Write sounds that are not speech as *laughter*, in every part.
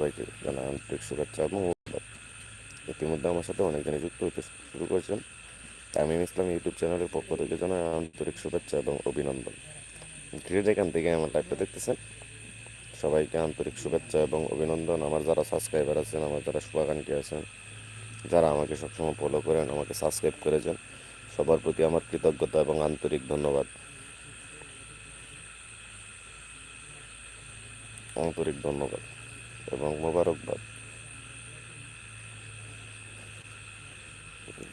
সবাইকে জানাই আন্তরিক শুভেচ্ছা এবং। ইতিমধ্যে আমার সাথে অনেকজনই যুক্ত হতে শুরু করেছেন। তামিম ইসলাম ইউটিউব চ্যানেলের পক্ষ থেকে জানাই আন্তরিক শুভেচ্ছা এবং অভিনন্দন। যে যেখান থেকে আমার লাইভটা দেখতেছেন, সবাইকে আন্তরিক শুভেচ্ছা এবং অভিনন্দন। আমার যারা সাবস্ক্রাইবার আছেন, আমার যারা শুভাকাঙ্ক্ষী আছেন, যারা আমাকে সবসময় ফলো করেন, আমাকে সাবস্ক্রাইব করেছেন, সবার প্রতি আমার কৃতজ্ঞতা এবং আন্তরিক ধন্যবাদ। আন্তরিক ধন্যবাদ। এবং মোবারকবাদ।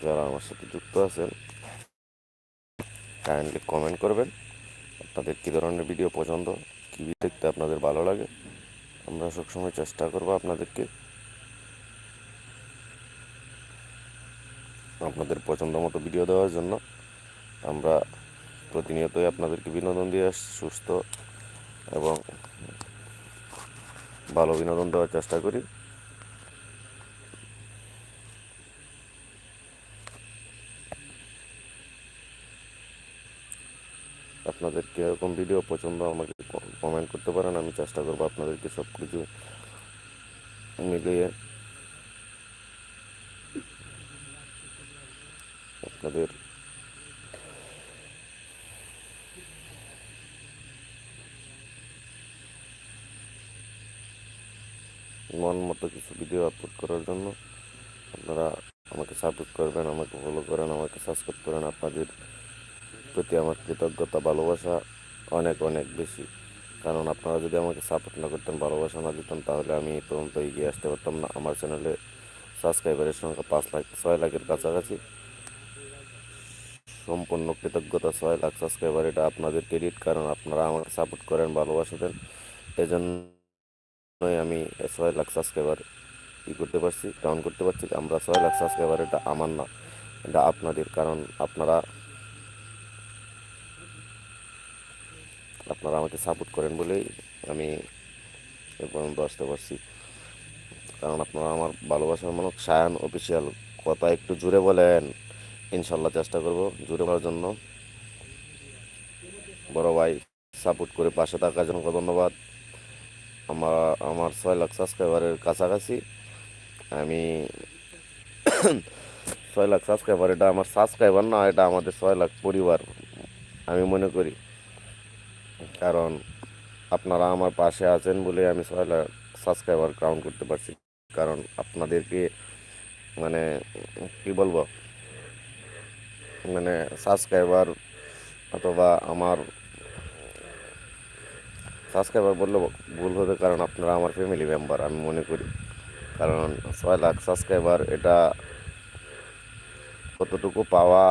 যারা আমার সাথে যুক্ত আছেন কাইন্ডলি কমেন্ট করবেন। আপনাদের কী ধরনের ভিডিও পছন্দ? কী দেখতে আপনাদের ভালো লাগে? আমরা সবসময় চেষ্টা করব আপনাদেরকে আপনাদের পছন্দ মতো ভিডিও দেওয়ার জন্য। আমরা প্রতিনিয়তই আপনাদেরকে বিনোদন দিয়ে সুস্থ এবং ভালো বিনোদন দেওয়ার চেষ্টা করি। আপনাদের কীরকম ভিডিও পছন্দ, আমাকে কমেন্ট করতে পারেন, আমি চেষ্টা করব আপনাদেরকে সব কিছু মিলিয়ে আপনাদের মন মতো কিছু ভিডিও আপলোড করার জন্য আপনারা আমাকে সাপোর্ট করবেন, আমাকে ফলো করেন, আমাকে সাবস্ক্রাইব করেন। আপনাদের প্রতি আমার কৃতজ্ঞতা, ভালোবাসা অনেক অনেক বেশি। কারণ আপনারা যদি আমাকে সাপোর্ট না করতেন, ভালোবাসা না দিতেন, তাহলে আমি পর্যন্ত এগিয়ে আসতে পারতাম না। আমার চ্যানেলে সাবস্ক্রাইবারের সংখ্যা পাঁচ লাখ, ছয় লাখের কাছাকাছি। সম্পূর্ণ কৃতজ্ঞতা, ছয় লাখ সাবস্ক্রাইবার এটা আপনাদের ক্রেডিট কারণ আপনারা আমাকে সাপোর্ট করেন, ভালোবাসা দেন। এজন্যই আমি ছয় লাখ সাবস্ক্রাইবার ই করতে পারছি ডাউন করতে পারছি। আমরা ছয় লাখ সাবস্ক্রাইবার এটা আমার না, এটা আপনাদের। কারণ আপনারা আপনারা আমাকে সাপোর্ট করেন বলেই আমি এ পর্যন্ত আসতে পারছি। কারণ আপনারা আমার ভালোবাসার মানুষ সায়ান অফিসিয়াল কথা একটু জুড়ে বলেন ইনশাল্লাহ চেষ্টা করব জুড়ে বলার জন্য। বড় ভাই সাপোর্ট করে পাশে থাকার জন্য ধন্যবাদ। আমার আমার ছয় লাখ সাবস্ক্রাইবারের কাছাকাছি। আমি *coughs* ছয় লাখ সাবস্ক্রাইবার এটা আমার সাবস্ক্রাইবার না, এটা আমাদের ছয় লাখ পরিবার, আমি মনে করি। কারণ আপনারা আমার পাশে আছেন বলে আমি ছয় লাখ সাবস্ক্রাইবার কাউন্ট করতে পারছি। কারণ আপনাদেরকে মানে কি বলব? মানে সাবস্ক্রাইবার অথবা আমার সাবস্ক্রাইবার বললে ভুল হবে কারণ আপনারা আমার ফ্যামিলি মেম্বার আমি মনে করি। কারণ ছয় লাখ সাবস্ক্রাইবার, এটা কতটুকু পাওয়া,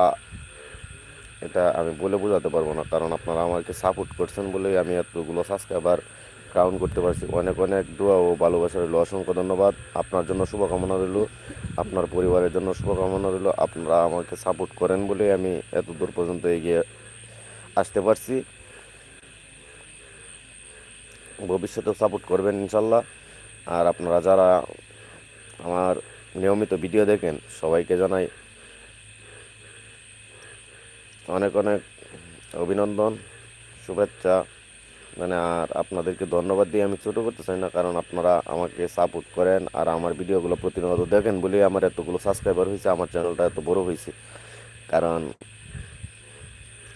এটা আমি বলে বোঝাতে পারব না। কারণ আপনারা আমাকে সাপোর্ট করছেন বলেই আমি এতগুলো সাবস্ক্রাইবার কাউন্ট করতে পারছি। অনেক অনেক দোয়া ও ভালোবাসা রইল। অসংখ্য ধন্যবাদ। আপনার জন্য শুভকামনা রইল। আপনার পরিবারের জন্য শুভকামনা রইল। আপনারা আমাকে সাপোর্ট করেন বলেই আমি এত দূর পর্যন্ত এগিয়ে আসতে পারছি। ভবিষ্যতেও সাপোর্ট করবেন ইনশাল্লাহ। আর আপনারা যারা আমার নিয়মিত ভিডিও দেখেন, সবাইকে জানাই অনেক অনেক অভিনন্দন, শুভেচ্ছা। মানে আর আপনাদেরকে ধন্যবাদ দিয়ে আমি ছোটো করতে চাই না, কারণ আপনারা আমাকে সাপোর্ট করেন আর আমার ভিডিওগুলো প্রতিনিয়ত দেখেন বলেই আমার এতগুলো সাবস্ক্রাইবার হয়েছে, আমার চ্যানেলটা এত বড় হয়েছে। কারণ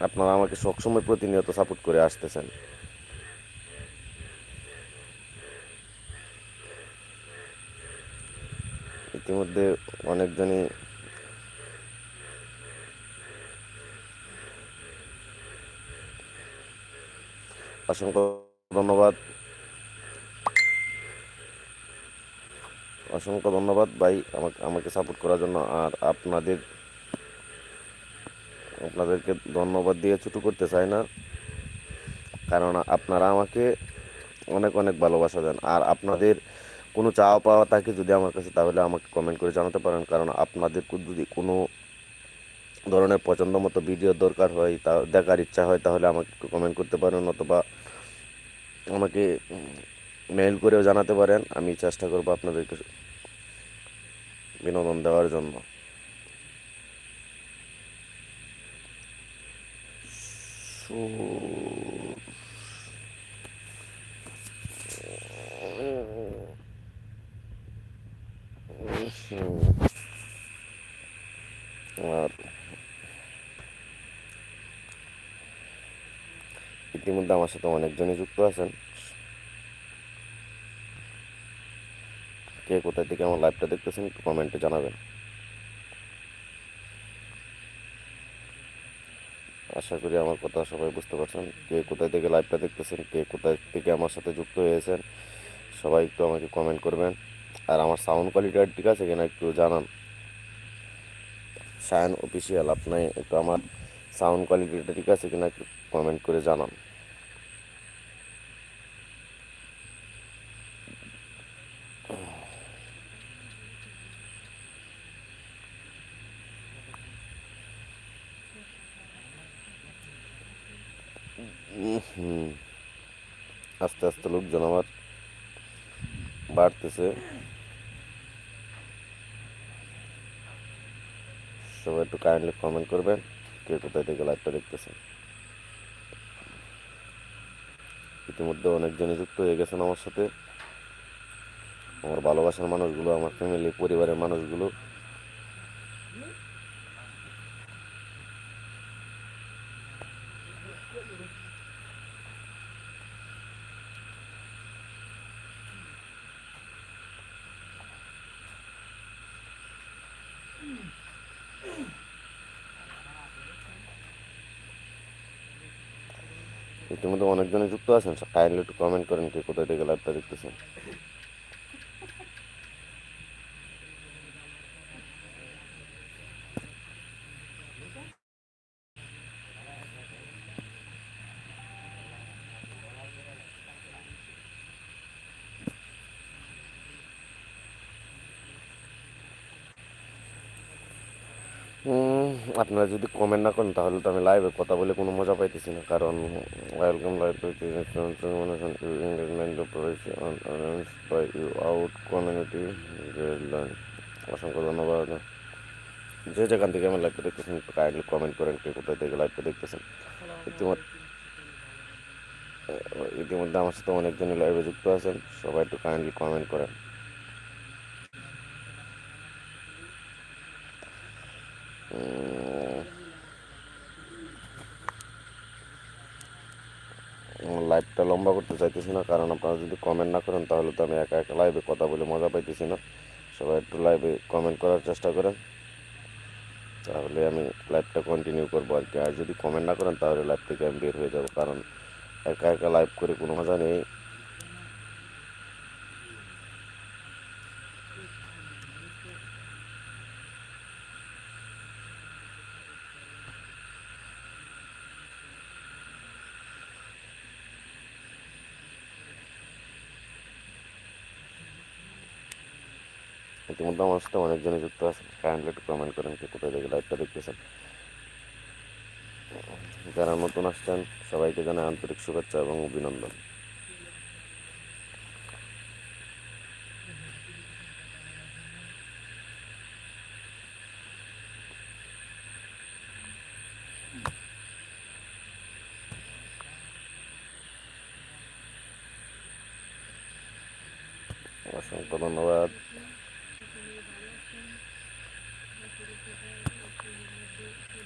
আপনারা আমাকে সবসময় প্রতিনিয়ত সাপোর্ট করে আসতেছেন। ইতিমধ্যে অনেকজনই অসংখ্য ধন্যবাদ। অসংখ্য ধন্যবাদ ভাই আমাকে আমাকে সাপোর্ট করার জন্য। আর আপনাদের, আপনাদেরকে ধন্যবাদ দিয়ে ছুটু করতে চাই না। কারণ আপনারা আমাকে অনেক অনেক ভালোবাসা দেন। আর আপনাদের কোনো চাওয়া পাওয়া থাকে যদি আমার কাছে, তাহলে আমাকে কমেন্ট করে জানাতে পারেন। কারণ আপনাদের যদি কোনো ধরনের পছন্দ মতো ভিডিও দরকার হয়, তা দেখার ইচ্ছা হয়, তাহলে আমাকে কমেন্ট করতে পারেন অথবা আমাকে মেইল করেও জানাতে পারেন। আমি চেষ্টা করব আপনাদেরকে বিনোদন দেওয়ার জন্য। সু- হুম। আর ইতিমধ্যে আমার সাথে অনেকজনই যুক্ত আছেন। কে কোথায় থেকে আমার লাইভটা দেখতেছেন একটু কমেন্টে জানাবেন। আশা করি আমার কথা সবাই বুঝতে পারছেন। কে কোথায় থেকে লাইভটা দেখতেছেন, কে কোথায় থেকে আমার সাথে যুক্ত হয়েছেন, সবাই একটু আমাকে কমেন্ট করবেন। আর আমার সাউন্ড কোয়ালিটি ঠিক আছে কিনা একটু জানান। সায়ন অফিসিয়াল আপনি একটু আমার সাউন্ড কোয়ালিটিটা ঠিক আছে কিনা একটু কমেন্ট করে জানান। আস্তে আস্তে লোকজন আমার বাড়তেছে। সবাই একটু কাইন্ডলি কমেন্ট করবেন, কে কোথায় থেকে লাইভটা দেখতেছেন। ইতিমধ্যে অনেকজনই যুক্ত হয়ে গেছেন আমার সাথে। আমার ভালোবাসার মানুষগুলো, আমার ফ্যামিলি পরিবারের মানুষগুলো ইতিমধ্যে অনেকজনে যুক্ত আছেন কাইন্ডলি একটু কমেন্ট করেন কে কোথায় থেকে লাইভটা দেখতেছেন। আপনারা যদি কমেন্ট না করেন তাহলে তো আমি লাইভে কথা বলে কোনো মজা পাইতেছি না। কারণ welcome live by you out community অসংখ্য ধন্যবাদ। যে যেখান থেকে আমার লাইভটা দেখতেছেন কাইন্ডলি কমেন্ট করেন কে কোথায় থেকে লাইভটা দেখতেছেন। ইতিমধ্যে ইতিমধ্যে আমার সাথে অনেকজনই লাইভে যুক্ত আছেন সবাই একটু কাইন্ডলি কমেন্ট করেন উম, লাইভটা লম্বা করতে চাইতেছি না, কারণ আপনারা যদি কমেন্ট না করেন, তাহলে তো আমি একা একা লাইভে কথা বলে মজা পাইতেছি না। সবাই একটু লাইভে কমেন্ট করার চেষ্টা করেন। তাহলে আমি লাইভটা কন্টিনিউ করব আর কি। আর যদি কমেন্ট না করেন, তাহলে লাইভ থেকে আমি বের হয়ে যাব, কারণ একা একা লাইভ করে কোনো মজা নেই। ইতিমধ্যে আমার সাথে অনেকজনই যুক্ত আছে কাইন্ডলি একটু কমেন্ট করেন কে কোথায় থেকে লাইভটা দেখতেছেন। যারা নতুন আসছেন, সবাইকে জানাই আন্তরিক শুভেচ্ছা এবং অভিনন্দন। অসংখ্য ধন্যবাদ।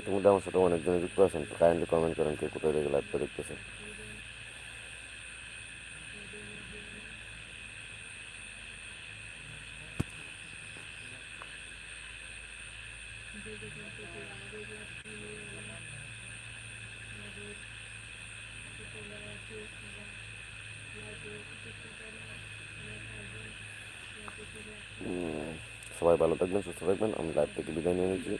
ইতিমধ্যে আমার সাথে অনেকজনই যুক্ত আছেন তো কাইন্ডলি কমেন্ট করেন কে কোথায় থেকে লাইভটা দেখতেছেন। উম, সবাই ভালো থাকবেন সুস্থ থাকবেন আমি লাইভ থেকে বিদায় নিয়ে নিচ্ছি।